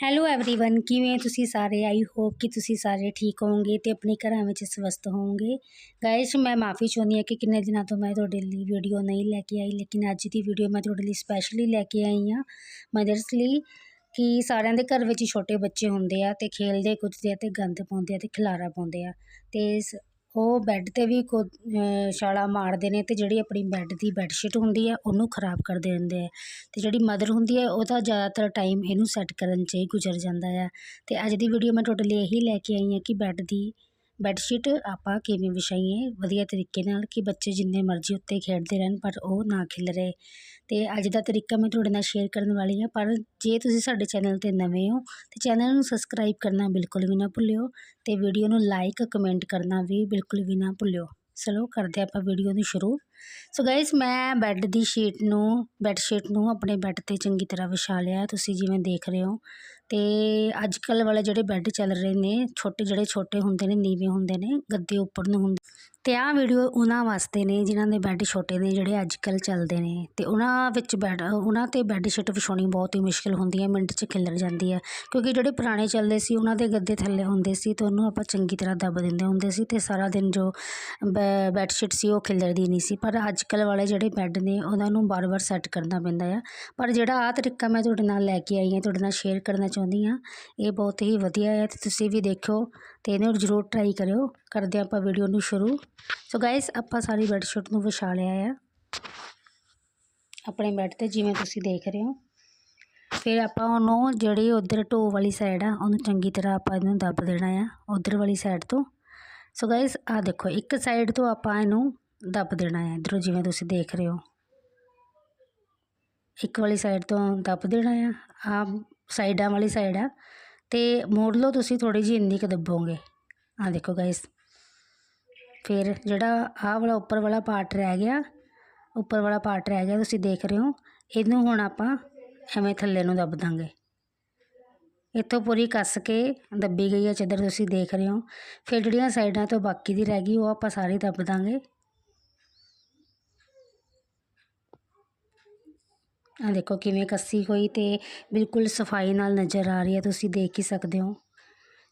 Hello everyone ਕਿਵੇਂ ਤੁਸੀਂ ਸਾਰੇ ਆਈ ਹੋਪ ਕਿ ਤੁਸੀਂ ਸਾਰੇ ਠੀਕ ਹੋਵੋਗੇ ਤੇ ਆਪਣੇ ਘਰਾਂ ਵਿੱਚ ਸਵਸਥ ਹੋਵੋਗੇ ਗਾਇਸ ਮੈਂ ਮਾਫੀ ਚਾਹੁੰਦੀ ਹਾਂ ਕਿ ਕਿੰਨੇ ਦਿਨਾਂ ਤੋਂ ਮੈਂ ਤੁਹਾਡੇ ਲਈ ਵੀਡੀਓ ਨਹੀਂ ਲੈ ਕੇ ਆਈ ਲੇਕਿਨ ਅੱਜ ਦੀ ਵੀਡੀਓ ਮੈਂ ਤੁਹਾਡੇ ਲਈ ਸਪੈਸ਼ਲੀ ਲੈ ਕੇ ਆਈ ਹਾਂ ਮਦਰਸ ਲਈ ਕਿ ਸਾਰਿਆਂ ਦੇ ਘਰ ਵਿੱਚ ਛੋਟੇ ਬੱਚੇ ਹੁੰਦੇ ਆ ਤੇ ਖੇਲਦੇ ਕੁੱਦਦੇ ਆ ਤੇ ਗੰਦ ਪਾਉਂਦੇ ਆ ਤੇ ਖਿਲਾਰਾ ਪਾਉਂਦੇ ਆ ਤੇ ਉਹ ਬੈੱਡ ਤੇ ਵੀ ਕੋ ਛਾਲਾ ਮਾਰਦੇ ਨੇ ਅਤੇ ਜਿਹੜੀ ਆਪਣੀ ਬੈੱਡ ਦੀ ਬੈੱਡਸ਼ੀਟ ਹੁੰਦੀ ਹੈ, ਉਹਨੂੰ ਖਰਾਬ ਕਰ ਦਿੰਦੇ ਹੈ ਅਤੇ ਜਿਹੜੀ ਮਦਰ ਹੁੰਦੀ ਹੈ ਉਹਦਾ ਜ਼ਿਆਦਾਤਰ ਟਾਈਮ ਇਹਨੂੰ ਸੈੱਟ ਕਰਨ 'ਚ ਹੀ ਗੁਜ਼ਰ ਜਾਂਦਾ ਆ। ਅਤੇ ਅੱਜ ਦੀ ਵੀਡੀਓ ਮੈਂ ਤੁਹਾਡੇ ਲਈ ਇਹੀ ਲੈ ਕੇ ਆਈ ਹਾਂ ਕਿ ਬੈੱਡ ਦੀ ਬੈੱਡਸ਼ੀਟ ਆਪਾਂ ਕਿਵੇਂ ਵਿਛਾਈਏ? ਵਧੀਆ ਤਰੀਕੇ ਨਾਲ ਕਿ ਬੱਚੇ ਜਿੰਨੇ ਮਰਜ਼ੀ ਉੱਤੇ ਖੇਡਦੇ ਰਹਿਣ, ਪਰ ਉਹ ਨਾ ਖਿਲਰੇ ਅਤੇ ਅੱਜ ਦਾ ਤਰੀਕਾ ਮੈਂ ਤੁਹਾਡੇ ਨਾਲ ਸ਼ੇਅਰ ਕਰਨ ਵਾਲੀ ਹਾਂ, ਪਰ ਜੇ ਤੁਸੀਂ ਸਾਡੇ ਚੈਨਲ ਤੇ ਨਵੇਂ ਹੋ, ਤਾਂ ਚੈਨਲ ਨੂੰ ਸਬਸਕ੍ਰਾਈਬ ਕਰਨਾ ਬਿਲਕੁਲ ਵੀ ਨਾ ਭੁੱਲਿਓ ਅਤੇ ਵੀਡੀਓ ਨੂੰ ਲਾਈਕ ਕਮੈਂਟ ਕਰਨਾ ਵੀ ਬਿਲਕੁਲ ਵੀ ਨਾ ਭੁੱਲਿਓ। ਚਲੋ ਕਰਦੇ ਆਪਾਂ ਵੀਡੀਓ ਨੂੰ ਸ਼ੁਰੂ। ਸੋ ਗਾਇਸ ਮੈਂ ਬੈੱਡ ਦੀ ਸ਼ੀਟ ਨੂੰ ਬੈੱਡ ਸ਼ੀਟ ਨੂੰ ਆਪਣੇ ਬੈੱਡ ਤੇ ਚੰਗੀ ਤਰ੍ਹਾਂ ਵਿਛਾ ਲਿਆ। ਤੁਸੀਂ ਜਿਵੇਂ ਦੇਖ ਰਹੇ ਹੋ ਅਤੇ ਅੱਜ ਕੱਲ੍ਹ ਵਾਲੇ ਜਿਹੜੇ ਬੈੱਡ ਚੱਲ ਰਹੇ ਨੇ, ਛੋਟੇ ਜਿਹੜੇ ਛੋਟੇ ਹੁੰਦੇ ਨੇ, ਨੀਵੇਂ ਹੁੰਦੇ ਨੇ, ਗੱਦੇ ਉੱਪਰ ਨੂੰ ਹੁੰਦੇ ਅਤੇ ਆਹ ਵੀਡੀਓ ਉਹਨਾਂ ਵਾਸਤੇ ਨੇ, ਜਿਨ੍ਹਾਂ ਦੇ ਬੈੱਡ ਛੋਟੇ ਨੇ, ਜਿਹੜੇ ਅੱਜ ਕੱਲ੍ਹ ਚੱਲਦੇ ਨੇ। ਅਤੇ ਉਹਨਾਂ ਵਿੱਚ ਬੈੱਡ ਉਹਨਾਂ ਤੇ ਬੈੱਡ ਸ਼ੀਟ ਵਿਛਾਉਣੀ ਬਹੁਤ ਹੀ ਮੁਸ਼ਕਿਲ ਹੁੰਦੀ ਹੈ, ਮਿੰਟ 'ਚ ਖਿਲਰ ਜਾਂਦੀ ਹੈ। ਕਿਉਂਕਿ ਜਿਹੜੇ ਪੁਰਾਣੇ ਚੱਲਦੇ ਸੀ, ਉਹਨਾਂ ਦੇ ਗੱਦੇ ਥੱਲੇ ਹੁੰਦੇ ਸੀ ਅਤੇ ਉਹਨੂੰ ਆਪਾਂ ਚੰਗੀ ਤਰ੍ਹਾਂ ਦੱਬ ਦਿੰਦੇ ਹੁੰਦੇ ਸੀ ਅਤੇ ਸਾਰਾ ਦਿਨ ਜੋ ਬੈੱਡ ਸ਼ੀਟ ਸੀ, ਉਹ ਖਿਲਰਦੀ ਨਹੀਂ ਸੀ। ਪਰ ਅੱਜ ਕੱਲ੍ਹ ਵਾਲੇ ਜਿਹੜੇ ਬੈੱਡ ਨੇ, ਉਹਨਾਂ ਨੂੰ ਵਾਰ ਵਾਰ ਸੈੱਟ ਕਰਨਾ ਪੈਂਦਾ ਆ। ਪਰ ਜਿਹੜਾ ਆਹ ਤਰੀਕਾ ਮੈਂ ਤੁਹਾਡੇ ਨਾਲ ਲੈ ਕੇ ਆਈ ਹਾਂ, ਤੁਹਾਡੇ ਨਾਲ ਸ਼ੇਅਰ ਕਰਨਾ ਚਾਹੁੰਦੀ ਹਾਂ, ਇਹ ਬਹੁਤ ਹੀ ਵਧੀਆ ਹੈ ਅਤੇ ਤੁਸੀਂ ਵੀ ਦੇਖਿਓ ਅਤੇ ਇਹਨੂੰ ਜ਼ਰੂਰ ਟਰਾਈ ਕਰਿਓ। ਕਰਦੇ ਆਪਾਂ ਵੀਡੀਓ ਨੂੰ ਸ਼ੁਰੂ। ਸੋ ਗਾਇਸ ਆਪਾਂ ਸਾਰੀ ਬੈੱਡਸ਼ੀਟ ਨੂੰ ਵਿਛਾ ਲਿਆ ਆ। ਆਪਣੇ ਬੈੱਡ ਤੇ ਜਿਵੇਂ ਤੁਸੀਂ ਦੇਖ ਰਹੇ ਹੋ। ਫਿਰ ਆਪਾਂ ਉਹਨੂੰ ਜਿਹੜੀ ਉਧਰ ਢੋ ਵਾਲੀ ਸਾਈਡ ਆ, ਉਹਨੂੰ ਚੰਗੀ ਤਰ੍ਹਾਂ ਆਪਾਂ ਇਹਨੂੰ ਦੱਬ ਦੇਣਾ ਆ, ਉਧਰ ਵਾਲੀ ਸਾਈਡ ਤੋਂ। ਸੋ ਗਾਇਸ ਆ ਦੇਖੋ, ਇੱਕ ਸਾਈਡ ਤੋਂ ਆਪਾਂ ਇਹਨੂੰ ਦੱਬ ਦੇਣਾ ਆ, ਇਧਰੋਂ ਜਿਵੇਂ ਤੁਸੀਂ ਦੇਖ ਰਹੇ ਹੋ। ਇੱਕ ਵਾਲੀ ਸਾਈਡ ਤੋਂ ਦੱਬ ਦੇਣਾ ਆ ਆ ਸਾਈਡਾਂ ਵਾਲੀ ਸਾਈਡ ਆ। ਤੇ ਮੋੜ ਲਓ ਤੁਸੀਂ ਥੋੜੀ ਜਿਹੀ, ਇੰਨੀ ਕੁ ਦੱਬੋਗੇ। ਆ ਦੇਖੋ ਗਾਇਸ ਫਿਰ ਜਿਹੜਾ ਆਹ ਵਾਲਾ ਉੱਪਰ ਵਾਲਾ ਪਾਰਟ ਰਹਿ ਗਿਆ, ਉੱਪਰ ਵਾਲਾ ਪਾਰਟ ਰਹਿ ਗਿਆ, ਤੁਸੀਂ ਦੇਖ ਰਹੇ ਹੋ, ਇਹਨੂੰ ਹੁਣ ਆਪਾਂ ਐਵੇਂ ਥੱਲੇ ਨੂੰ ਦੱਬ ਦਾਂਗੇ। ਇੱਥੋਂ ਪੂਰੀ ਕੱਸ ਕੇ ਦੱਬੀ ਗਈ ਹੈ ਚਾਦਰ, ਤੁਸੀਂ ਦੇਖ ਰਹੇ ਹੋ। ਫਿਰ ਜਿਹੜੀਆਂ ਸਾਈਡਾਂ ਤੋਂ ਬਾਕੀ ਦੀ ਰਹਿ ਗਈ, ਉਹ ਆਪਾਂ ਸਾਰੀ ਦੱਬ ਦਾਂਗੇ। ਆ ਦੇਖੋ ਕਿਵੇਂ ਕੱਸੀ ਹੋਈ ਤੇ ਬਿਲਕੁਲ ਸਫ਼ਾਈ ਨਾਲ ਨਜ਼ਰ ਆ ਰਹੀ ਹੈ, ਤੁਸੀਂ ਦੇਖ ਹੀ ਸਕਦੇ ਹੋ।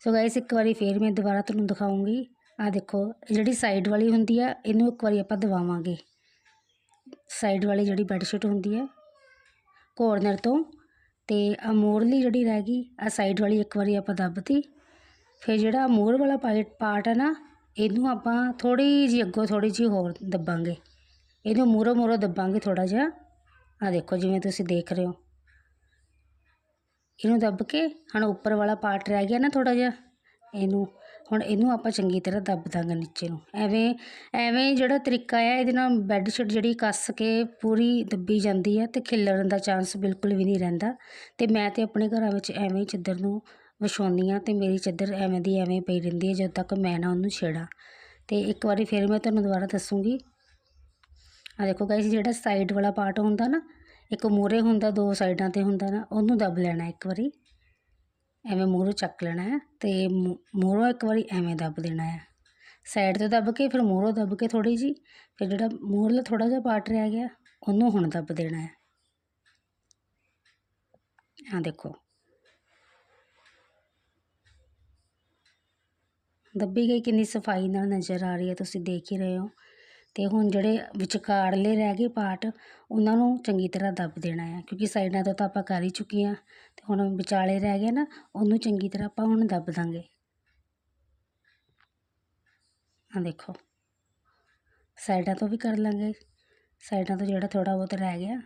ਸੋ ਗਾਇਸ ਇੱਕ ਵਾਰੀ ਫੇਰ ਮੈਂ ਦੁਬਾਰਾ ਤੁਹਾਨੂੰ ਦਿਖਾਉਂਗੀ। ਆਹ ਦੇਖੋ, ਜਿਹੜੀ ਸਾਈਡ ਵਾਲੀ ਹੁੰਦੀ ਆ, ਇਹਨੂੰ ਇੱਕ ਵਾਰੀ ਆਪਾਂ ਦਵਾਵਾਂਗੇ ਸਾਈਡ ਵਾਲੀ ਜਿਹੜੀ ਬੈੱਡਸ਼ੀਟ ਹੁੰਦੀ ਹੈ ਕੋਰਨਰ ਤੋਂ, ਤੇ ਆ ਮੋਰਲੀ ਜਿਹੜੀ ਰਹਿ ਗਈ ਆ ਸਾਈਡ ਵਾਲੀ ਇੱਕ ਵਾਰੀ ਆਪਾਂ ਦੱਬਤੀ। ਫਿਰ ਜਿਹੜਾ ਮੋਰ ਵਾਲਾ ਪਾਰਟ ਹੈ ਨਾ, ਇਹਨੂੰ ਆਪਾਂ ਥੋੜੀ ਜਿਹੀ ਅੱਗੋਂ ਥੋੜੀ ਜਿਹੀ ਹੋਰ ਦੱਬਾਂਗੇ। ਇਹਨੂੰ ਮੂਰੋ ਮੂਰੋ ਦੱਬਾਂਗੇ ਥੋੜਾ ਜਿਹਾ। ਆ ਦੇਖੋ ਜਿਵੇਂ ਤੁਸੀਂ ਦੇਖ ਰਹੇ ਹੋ। ਇਹਨੂੰ ਦੱਬ ਕੇ, ਹੁਣ ਉੱਪਰ ਵਾਲਾ ਪਾਰਟ ਰਹਿ ਗਿਆ ਨਾ ਥੋੜਾ ਜਿਹਾ, ਇਹਨੂੰ ਹੁਣ ਇਹਨੂੰ ਆਪਾਂ ਚੰਗੀ ਤਰ੍ਹਾਂ ਦੱਬ ਦਾਂਗੇ ਨੀਚੇ ਨੂੰ। ਐਵੇਂ ਐਵੇਂ ਜਿਹੜਾ ਤਰੀਕਾ ਆ, ਇਹਦੇ ਨਾਲ ਬੈੱਡ ਸ਼ੀਟ ਜਿਹੜੀ ਕੱਸ ਕੇ ਪੂਰੀ ਦੱਬੀ ਜਾਂਦੀ ਹੈ ਤੇ ਖਿਲਰਨ ਦਾ ਚਾਂਸ ਬਿਲਕੁਲ ਵੀ ਨਹੀਂ ਰਹਿੰਦਾ। ਤੇ ਮੈਂ ਤੇ ਆਪਣੇ ਘਰਾਂ ਵਿੱਚ ਐਵੇਂ ਹੀ ਚੱਦਰ ਨੂੰ ਵਿਛਾਉਂਦੀ ਹਾਂ ਤੇ ਮੇਰੀ ਚੱਦਰ ਐਵੇਂ ਦੀ ਐਵੇਂ ਪਈ ਰਹਿੰਦੀ ਹੈ ਜਦੋਂ ਤੱਕ ਮੈਂ ਨਾ ਉਹਨੂੰ ਛੇੜਾਂ। ਤੇ ਇੱਕ ਵਾਰੀ ਫਿਰ ਮੈਂ ਤੁਹਾਨੂੰ ਦੁਬਾਰਾ ਦੱਸੂਗੀ। ਆ ਦੇਖੋ ਗਾਇਸ ਜਿਹੜਾ ਸਾਈਡ ਵਾਲਾ ਪਾਰਟ ਹੁੰਦਾ ਨਾ, ਇੱਕ ਮੂਰੇ ਹੁੰਦਾ, ਦੋ ਸਾਈਡਾਂ ਤੇ ਹੁੰਦਾ ਨਾ, ਉਹਨੂੰ ਦੱਬ ਲੈਣਾ ਇੱਕ ਵਾਰੀ। ਐਵੇਂ ਮੂਹਰੋਂ ਚੱਕ ਲੈਣਾ ਹੈ ਅਤੇ ਤੇ ਮੂਹਰੋਂ ਇੱਕ ਵਾਰੀ ਐਵੇਂ ਦੱਬ ਦੇਣਾ ਹੈ। ਸਾਈਡ ਤੋਂ ਦੱਬ ਕੇ, ਫਿਰ ਮੂਹਰੋਂ ਦੱਬ ਕੇ ਥੋੜ੍ਹੀ ਜਿਹੀ, ਫਿਰ ਜਿਹੜਾ ਮੂਹਰਲਾ ਥੋੜ੍ਹਾ ਜਿਹਾ ਪਾਰਟ ਰਹਿ ਗਿਆ, ਉਹਨੂੰ ਹੁਣ ਦੱਬ ਦੇਣਾ ਹੈ। ਆ ਦੇਖੋ। ਦੱਬੀ ਗਈ ਕਿੰਨੀ ਸਫ਼ਾਈ ਨਾਲ ਨਜ਼ਰ ਆ ਰਹੀ ਹੈ, ਤੁਸੀਂ ਦੇਖ ਹੀ ਰਹੇ ਹੋ। ਅਤੇ ਹੁਣ ਜਿਹੜੇ ਵਿਚਕਾਰਲੇ ਰਹਿ ਗਏ ਪਾਰਟ ਉਹਨਾਂ ਨੂੰ ਚੰਗੀ ਤਰ੍ਹਾਂ ਦੱਬ ਦੇਣਾ ਆ, ਕਿਉਂਕਿ ਸਾਈਡਾਂ ਤੋਂ ਤਾਂ ਆਪਾਂ ਕਰ ਹੀ ਚੁੱਕੇ ਹਾਂ। ਅਤੇ ਹੁਣ ਵਿਚਾਲੇ ਰਹਿ ਗਏ ਨਾ, ਉਹਨੂੰ ਚੰਗੀ ਤਰ੍ਹਾਂ ਆਪਾਂ ਹੁਣ ਦੱਬ ਦਾਂਗੇ। ਆ ਦੇਖੋ, ਸਾਈਡਾਂ ਤੋਂ ਵੀ ਕਰ ਲਾਂਗੇ, ਸਾਈਡਾਂ ਤੋਂ ਜਿਹੜਾ ਥੋੜਾ ਬਹੁਤ ਰਹਿ ਗਿਆ,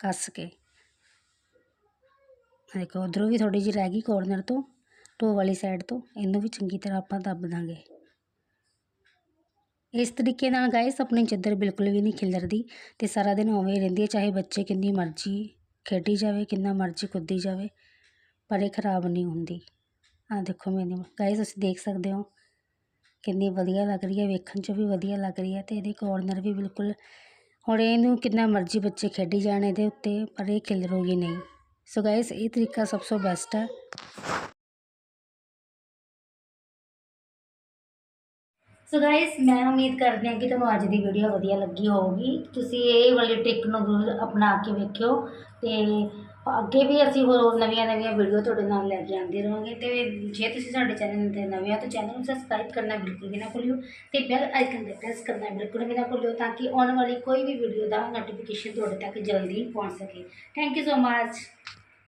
ਕੱਸ ਕੇ। ਦੇਖੋ, ਉਧਰੋਂ ਵੀ ਥੋੜੀ ਜਿਹੀ ਰਹਿ ਗਈ ਕੋਰਨਰ ਤੋਂ ਢੋ ਵਾਲੀ ਸਾਈਡ ਤੋਂ, ਇਹਨੂੰ ਵੀ ਚੰਗੀ ਤਰ੍ਹਾਂ ਆਪਾਂ ਦੱਬ ਦਾਂਗੇ। ਇਸ ਤਰੀਕੇ ਨਾਲ ਗਾਇਸ ਆਪਣੀ ਚੱਦਰ ਬਿਲਕੁਲ ਵੀ ਨਹੀਂ ਖਿਲਰਦੀ ਤੇ ਸਾਰਾ ਦਿਨ ਉਵੇਂ ਰਹਿੰਦੀ ਹੈ, ਚਾਹੇ ਬੱਚੇ ਕਿੰਨੀ ਮਰਜ਼ੀ ਖੇਡੀ ਜਾਵੇ, ਕਿੰਨਾ ਮਰਜ਼ੀ ਕੁੱਦੀ ਜਾਵੇ, ਪਰ ਇਹ ਖਰਾਬ ਨਹੀਂ ਹੁੰਦੀ। ਆ ਦੇਖੋ ਮੈਨੂੰ ਗਾਇਸ ਤੁਸੀਂ ਦੇਖ ਸਕਦੇ ਹੋ ਕਿੰਨੀ ਵਧੀਆ ਲੱਗ ਰਹੀ ਹੈ, ਵੇਖਣ 'ਚ ਵੀ ਵਧੀਆ ਲੱਗ ਰਹੀ ਹੈ ਤੇ ਇਹਦੇ ਕੋਰਨਰ ਵੀ ਬਿਲਕੁਲ ਹੁਣ ਇਹਨੂੰ ਕਿੰਨਾ ਮਰਜ਼ੀ ਬੱਚੇ ਖੇਡੀ ਜਾਣ ਇਹਦੇ ਉੱਤੇ, ਪਰ ਇਹ ਖਿਲਰੂਗੀ ਨਹੀਂ। ਸੋ ਗਾਇਸ ਇਹ ਤਰੀਕਾ ਸਭ ਤੋਂ ਬੈਸਟ ਹੈ। ਸੋ ਗਾਇਸ ਮੈਂ ਉਮੀਦ ਕਰਦੀ ਹਾਂ ਕਿ ਤੁਹਾਨੂੰ ਅੱਜ ਦੀ ਵੀਡੀਓ ਵਧੀਆ ਲੱਗੀ ਹੋਊਗੀ। ਤੁਸੀਂ ਇਹ ਵਾਲੀ ਟ੍ਰਿਕ ਨੂੰ ਜ਼ਰੂਰ ਅਪਣਾ ਕੇ ਵੇਖਿਓ ਤੇ ਅੱਗੇ ਵੀ ਅਸੀਂ ਹੋਰ ਨਵੀਆਂ ਨਵੀਆਂ ਵੀਡੀਓ ਤੁਹਾਡੇ ਨਾਲ ਲੈ ਕੇ ਆਉਂਦੇ ਰਹਾਂਗੇ ਤੇ ਜੇ ਤੁਸੀਂ ਸਾਡੇ ਚੈਨਲ ਤੇ ਨਵੇਂ ਹੋ ਤਾਂ ਚੈਨਲ ਨੂੰ ਸਬਸਕ੍ਰਾਈਬ ਕਰਨਾ ਬਿਲਕੁਲ ਵੀ ਨਾ ਭੁੱਲਿਓ ਤੇ ਬੈਲ ਆਈਕਨ ਤੇ ਪ੍ਰੈਸ ਕਰਨਾ ਬਿਲਕੁਲ ਵੀ ਨਾ ਭੁੱਲਿਓ ਤਾਂ ਕਿ ਆਉਣ ਵਾਲੀ ਕੋਈ ਵੀ ਵੀਡੀਓ ਦਾ ਨੋਟੀਫਿਕੇਸ਼ਨ ਤੁਹਾਡੇ ਤੱਕ ਜਲਦੀ ਪਹੁੰਚ ਸਕੇ। Thank you so much